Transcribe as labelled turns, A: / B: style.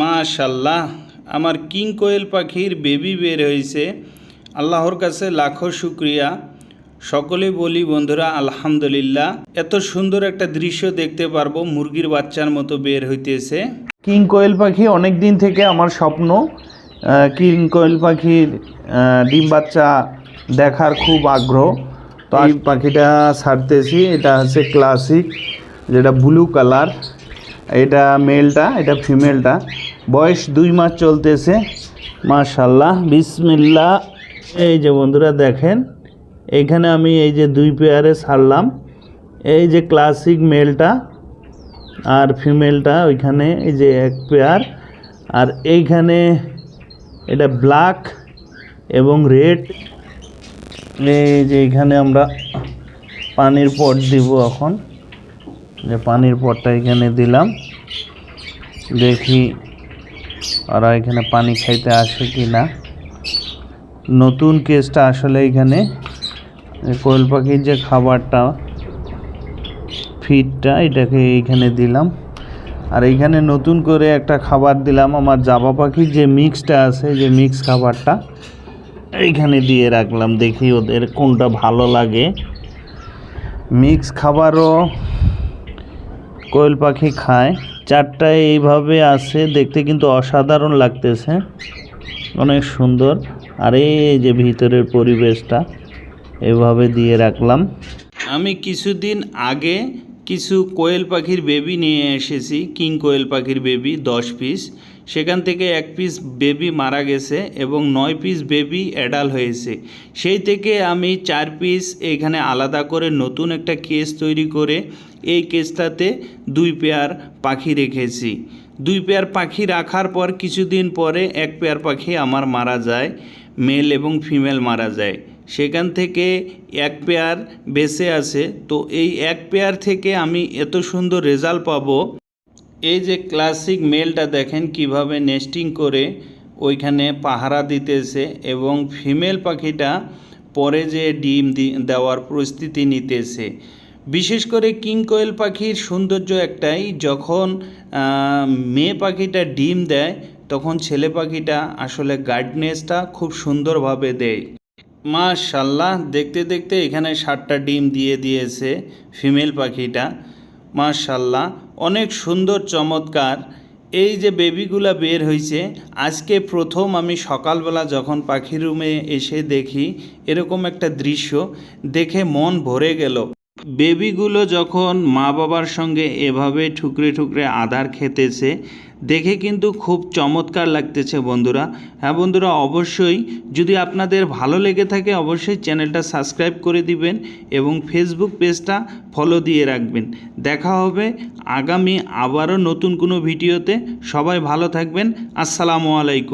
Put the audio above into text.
A: মাশাল্লাহ আমার কিং কোয়েল পাখির বেবি বের হয়েছে। আল্লাহর কাছে লাখো শুক্রিয়া। সকলে বলি বন্ধুরা আলহামদুলিল্লাহ এত সুন্দর একটা দৃশ্য দেখতে পারব মুরগির বাচ্চার মতো বের হইতেছে।
B: কিং কোয়েল পাখি অনেক দিন থেকে আমার স্বপ্ন কিং কোয়েল পাখির ডিম বাচ্চা দেখার খুব আগ্রহ। তো এই পাখিটা ছাড়তেছি এটা হচ্ছে ক্লাসিক যেটা ব্লু কালার। এটা মেলটা এটা ফিমেলটা বয়স দুই মাস চলতেছে। মাশাল্লাহ বিসমিল্লা এই যে বন্ধুরা দেখেন এইখানে আমি এই যে দুই পেয়ারে সারলাম এই যে ক্লাসিক মেলটা আর ফিমেলটা ওইখানে এই যে এক পেয়ার আর এইখানে এটা ব্ল্যাক এবং রেড এই যে এখানে আমরা পানির পট দিব এখন। যে পানির পটটা এখানে দিলাম। দেখি ওরা এখানে পানি খাইতে আসে কি না নতুন কেসটা আসলে এখানে কোয়েল পাখির যে খাবারটা, ফিডটা, এটাকে এইখানে দিলাম। আর এইখানে নতুন করে একটা খাবার দিলাম আমার জাবা পাখির যে মিক্সটা আছে, যে মিক্স খাবারটা, এইখানে দিয়ে রাখলাম। দেখি ওদের কোনটা ভালো লাগে। মিক্স খাবারও কোয়েল পাখি খায়। চারটায় এইভাবে আছে দেখতে কিন্তু অসাধারণ লাগতেছে। অনেক সুন্দর। আর এই যে ভিতরের পরিবেশটা, এভাবে দিয়ে রাখলাম।
A: আমি কিছুদিন আগে কিছু কোয়েল পাখির বেবি নিয়ে এসেছি, কিং কোয়েল পাখির বেবি দশ পিস সেখান থেকে এক পিস বেবি মারা গেছে এবং নয় পিস বেবি অ্যাডাল হয়েছে। সেই থেকে আমি চার পিস এখানে আলাদা করে নতুন একটা কেস তৈরি করে এই কেসটাতে দুই পেয়ার পাখি রেখেছি। দুই পেয়ার পাখি রাখার পর কিছুদিন পরে এক পেয়ার পাখি আমার মারা যায়, মেল এবং ফিমেল মারা যায়। সেখান থেকে এক পেয়ার বেঁচে আছে। তো এই এক পেয়ার থেকে আমি এত সুন্দর রেজাল্ট পাবো। এই যে ক্লাসিক মেলটা দেখেন কীভাবে নেস্টিং করে ওইখানে পাহারা দিতেছে এবং ফিমেল পাখিটা পরে যে ডিম দেওয়ার প্রস্তুতি নিতেছে। বিশেষ করে কিং কোয়েল পাখির সৌন্দর্য একটাই, যখন মেয়ে পাখিটা ডিম দেয়, তখন ছেলে পাখিটা আসলে গার্ডনেসটা খুব সুন্দরভাবে দেয়। মা মাশাল্লাহ দেখতে দেখতে এখানে সাতটা ডিম দিয়ে দিয়েছে ফিমেল পাখিটা। মা মাশাল্লাহ অনেক সুন্দর, চমৎকার। এই যে বেবিগুলা বের হয়েছে আজকে প্রথম আমি সকালবেলা যখন পাখি রুমে এসে দেখি, এরকম একটা দৃশ্য, দেখে মন ভরে গেল। বেবিগুলো যখন মা বাবার সঙ্গে এভাবে ঠুকরে ঠুকরে আধার খেতেছে, দেখে কিন্তু খুব চমৎকার লাগতেছে বন্ধুরা। হ্যাঁ বন্ধুরা, অবশ্যই যদি আপনাদের ভালো লেগে থাকে, অবশ্যই চ্যানেলটা সাবস্ক্রাইব করে দিবেন এবং ফেসবুক পেজটা ফলো দিয়ে রাখবেন। দেখা হবে আগামী আবারও নতুন কোনো ভিডিওতে। সবাই ভালো থাকবেন। আসসালামু আলাইকুম।